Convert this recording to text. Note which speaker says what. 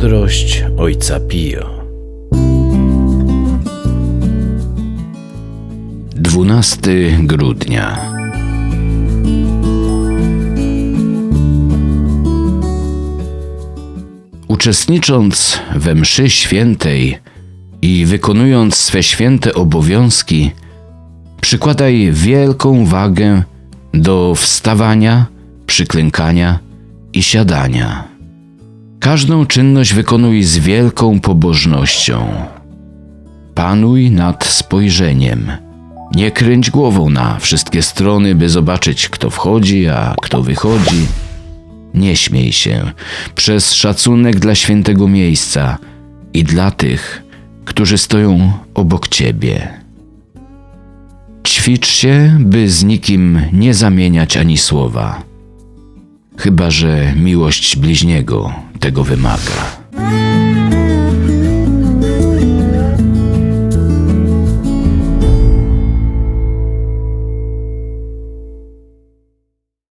Speaker 1: Mądrość ojca Pio. 12 grudnia. Uczestnicząc we mszy świętej i wykonując swe święte obowiązki, przykładaj wielką wagę do wstawania, przyklękania i siadania. Każdą czynność wykonuj z wielką pobożnością. Panuj nad spojrzeniem. Nie kręć głową na wszystkie strony, by zobaczyć, kto wchodzi, a kto wychodzi. Nie śmiej się, przez szacunek dla świętego miejsca i dla tych, którzy stoją obok ciebie. Ćwicz się, by z nikim nie zamieniać ani słowa, chyba że miłość bliźniego tego wymaga.